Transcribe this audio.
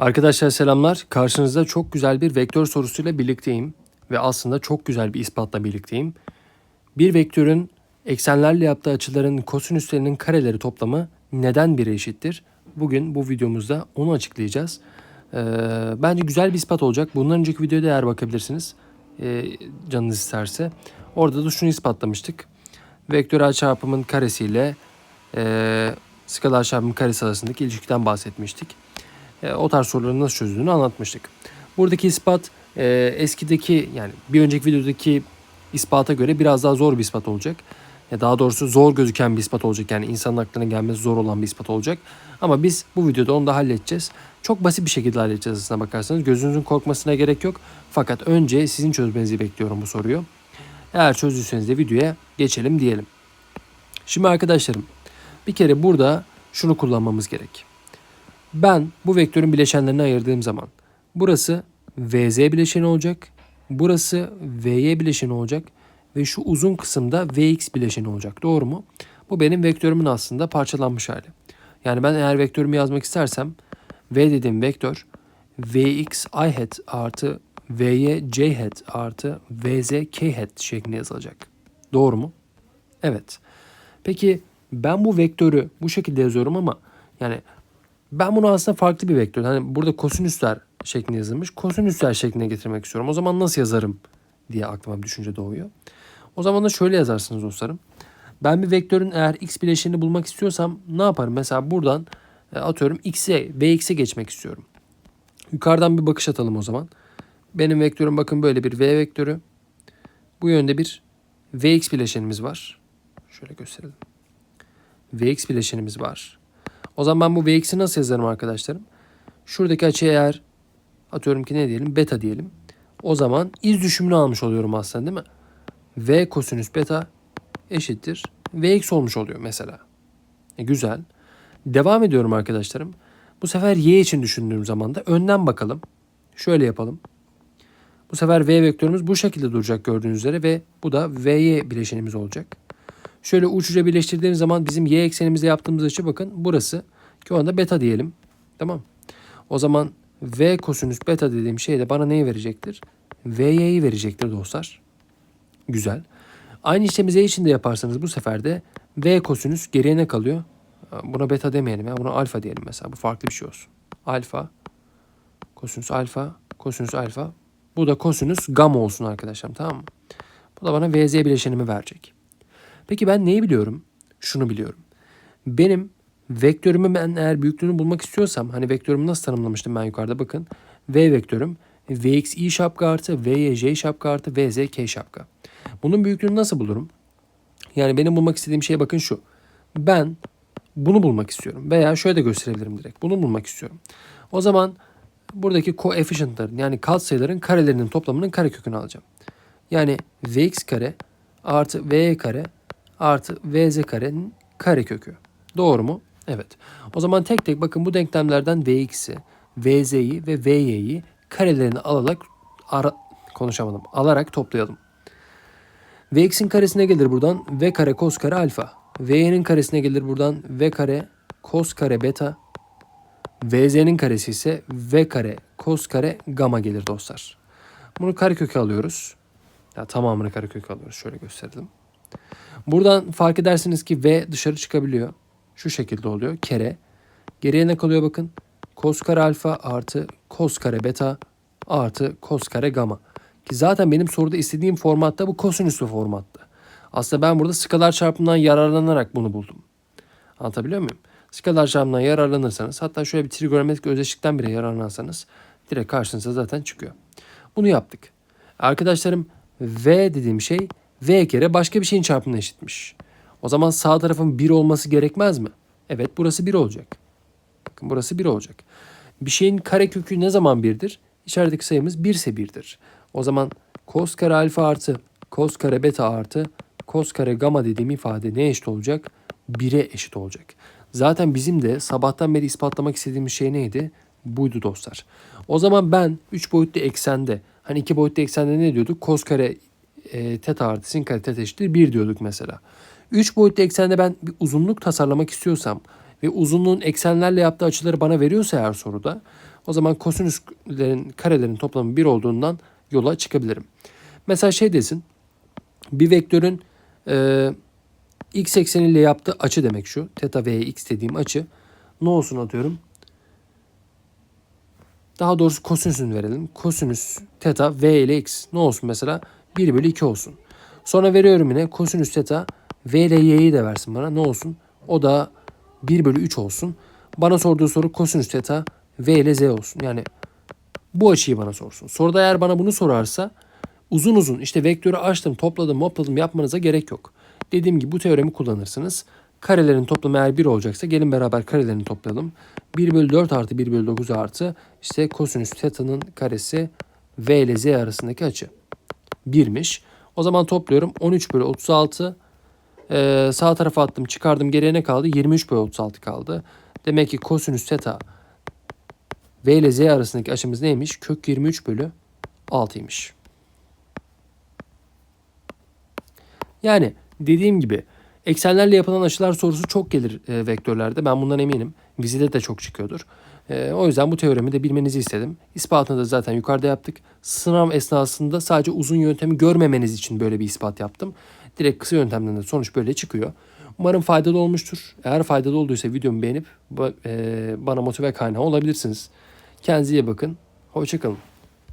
Arkadaşlar selamlar. Karşınızda çok güzel bir vektör sorusuyla birlikteyim ve aslında çok güzel bir ispatla birlikteyim. Bir vektörün eksenlerle yaptığı açıların kosinüslerinin kareleri toplamı neden 1'e eşittir? Bugün bu videomuzda onu açıklayacağız. Ee, bence güzel bir ispat olacak. Bundan önceki videoda eğer bakabilirsiniz e, canınız isterse. Orada da şunu ispatlamıştık. Vektörel çarpımın karesiyle e, skalar çarpımın karesi arasındaki ilişkiden bahsetmiştik. E, o tarz soruların nasıl çözüldüğünü anlatmıştık. Buradaki ispat e, eskideki yani bir önceki videodaki ispata göre biraz daha zor bir ispat olacak. Ya daha doğrusu zor gözüken bir ispat olacak. Yani insanın aklına gelmesi zor olan bir ispat olacak. Ama biz bu videoda onu da halledeceğiz. Çok basit bir şekilde halledeceğiz aslına bakarsanız. Gözünüzün korkmasına gerek yok. Fakat önce sizin çözmenizi bekliyorum bu soruyu. Eğer çözdüyseniz de videoya geçelim diyelim. Şimdi arkadaşlarım bir kere burada şunu kullanmamız gerek. Ben bu vektörün bileşenlerini ayırdığım zaman burası VZ bileşeni olacak. Burası VY bileşeni olacak. Ve şu uzun kısımda VX bileşeni olacak. Doğru mu? Bu benim vektörümün aslında parçalanmış hali. Yani ben eğer vektörümü yazmak istersem V dediğim vektör Vx i hat artı Vy j hat artı Vz k hat şeklinde yazılacak. Doğru mu? Evet. Peki ben bu vektörü bu şekilde yazıyorum ama yani ben bunu aslında farklı bir vektör. Hani burada kosinüsler şeklinde yazılmış. Kosinüsler şekline getirmek istiyorum. O zaman nasıl yazarım diye aklıma bir düşünce doğuyor. O zaman da şöyle yazarsınız dostlarım. Ben bir vektörün eğer x bileşenini bulmak istiyorsam ne yaparım? Mesela buradan e, atıyorum x'e, vx'e geçmek istiyorum. Yukarıdan bir bakış atalım o zaman. Benim vektörüm bakın böyle bir v vektörü. Bu yönde bir vx bileşenimiz var. Şöyle gösterelim. vx bileşenimiz var. O zaman ben bu vx'i nasıl yazarım arkadaşlarım? Şuradaki açıya eğer atıyorum ki ne diyelim beta diyelim. O zaman iz düşümünü almış oluyorum aslında değil mi? v kosinüs beta eşittir vx olmuş oluyor mesela. E, güzel. Devam ediyorum arkadaşlarım. Bu sefer y için düşündüğüm zaman da önden bakalım. Şöyle yapalım. Bu sefer v vektörümüz bu şekilde duracak gördüğünüz üzere ve bu da vy bileşenimiz olacak. Şöyle uç uca birleştirdiğimiz zaman bizim y eksenimizde yaptığımız açı bakın burası. Ki o anda beta diyelim. Tamam. O zaman v kosinüs beta dediğim şey de bana neyi verecektir? vy'yi verecektir dostlar. Güzel. Aynı işlemi z için de yaparsanız bu sefer de v kosinüs geriye ne kalıyor? Buna beta demeyelim ya. Buna alfa diyelim mesela. Bu farklı bir şey olsun. Alfa, kosinüs alfa, kosinüs alfa. Bu da kosinüs gamma olsun arkadaşlar. Tamam mı? Bu da bana vz bileşenimi verecek. Peki ben neyi biliyorum? Şunu biliyorum. Benim vektörümü ben eğer büyüklüğünü bulmak istiyorsam hani vektörümü nasıl tanımlamıştım ben yukarıda bakın. V vektörüm Vx i şapka artı Vy j şapka artı Vz k şapka. Bunun büyüklüğünü nasıl bulurum? Yani benim bulmak istediğim şey bakın şu. Ben bunu bulmak istiyorum. Veya şöyle de gösterebilirim direkt. Bunu bulmak istiyorum. O zaman buradaki koefisyentlerin yani katsayıların karelerinin toplamının karekökünü alacağım. Yani Vx kare artı Vy kare artı Vz karenin karekökü. Doğru mu? Evet. O zaman tek tek bakın bu denklemlerden Vx'i, Vz'yi ve Vy'yi karelerini alarak ara, konuşamadım. Alarak toplayalım. Vx'in karesine gelir buradan V kare kos kare alfa. Vy'nin karesine gelir buradan V kare kos kare beta. Vz'nin karesi ise V kare kos kare gamma gelir dostlar. Bunu kareköke alıyoruz. Ya tamamını kareköke alıyoruz. Şöyle gösterelim. Buradan fark edersiniz ki V dışarı çıkabiliyor. Şu şekilde oluyor. Kere. Geriye ne kalıyor bakın. Kos kare alfa artı kos kare beta artı kos kare gamma. Ki zaten benim soruda istediğim formatta bu kosinüslü formatta. Aslında ben burada skalar çarpımından yararlanarak bunu buldum. Anlatabiliyor muyum? Skalar çarpımından yararlanırsanız hatta şöyle bir trigonometrik özdeşlikten bile yararlanırsanız direkt karşınıza zaten çıkıyor. Bunu yaptık. Arkadaşlarım V dediğim şey V kere başka bir şeyin çarpımına eşitmiş. O zaman sağ tarafın 1 olması gerekmez mi? Evet burası 1 olacak. Bakın burası 1 olacak. Bir şeyin karekökü ne zaman 1'dir? İçerideki sayımız 1 ise 1'dir. O zaman cos kare alfa artı cos kare beta artı cos kare gamma dediğim ifade ne eşit olacak? 1'e eşit olacak. Zaten bizim de sabahtan beri ispatlamak istediğimiz şey neydi? Buydu dostlar. O zaman ben 3 boyutlu eksende hani 2 boyutlu eksende ne diyorduk? Cos kare e, teta artı sin kare teta eşittir 1 diyorduk mesela. 3 boyutlu eksende ben bir uzunluk tasarlamak istiyorsam ve uzunluğun eksenlerle yaptığı açıları bana veriyorsa eğer soruda o zaman kosinüslerin karelerin toplamı 1 olduğundan yola çıkabilirim. Mesela şey desin bir vektörün e, x ekseniyle yaptığı açı demek şu. Teta v x dediğim açı. Ne olsun atıyorum. Daha doğrusu kosinüsünü verelim. Kosinüs teta v ile x ne olsun mesela? 1 bölü 2 olsun. Sonra veriyorum yine kosinüs teta v ile y'yi de versin bana. Ne olsun? O da 1 bölü 3 olsun. Bana sorduğu soru kosinüs teta v ile z olsun. Yani bu açıyı bana sorsun. Soruda eğer bana bunu sorarsa uzun uzun işte vektörü açtım, topladım, mopladım yapmanıza gerek yok. Dediğim gibi bu teoremi kullanırsınız. Karelerin toplamı eğer 1 olacaksa gelin beraber karelerini toplayalım. 1 bölü 4 artı 1 bölü 9 artı işte kosinüs teta'nın karesi v ile z arasındaki açı. 1'miş. O zaman topluyorum 13 bölü 36 ee, sağ tarafa attım çıkardım geriye ne kaldı? 23 bölü 36 kaldı. Demek ki kosinüs teta v ile z arasındaki açımız neymiş? Kök 23 bölü 6'ymış. Yani dediğim gibi eksenlerle yapılan açılar sorusu çok gelir e, vektörlerde. Ben bundan eminim. Vizede de çok çıkıyordur. E, o yüzden bu teoremi de bilmenizi istedim. İspatını da zaten yukarıda yaptık. Sınav esnasında sadece uzun yöntemi görmemeniz için böyle bir ispat yaptım. Direkt kısa yöntemden de sonuç böyle çıkıyor. Umarım faydalı olmuştur. Eğer faydalı olduysa videomu beğenip e, bana motive kaynağı olabilirsiniz. Kendinize iyi bakın. Hoşçakalın.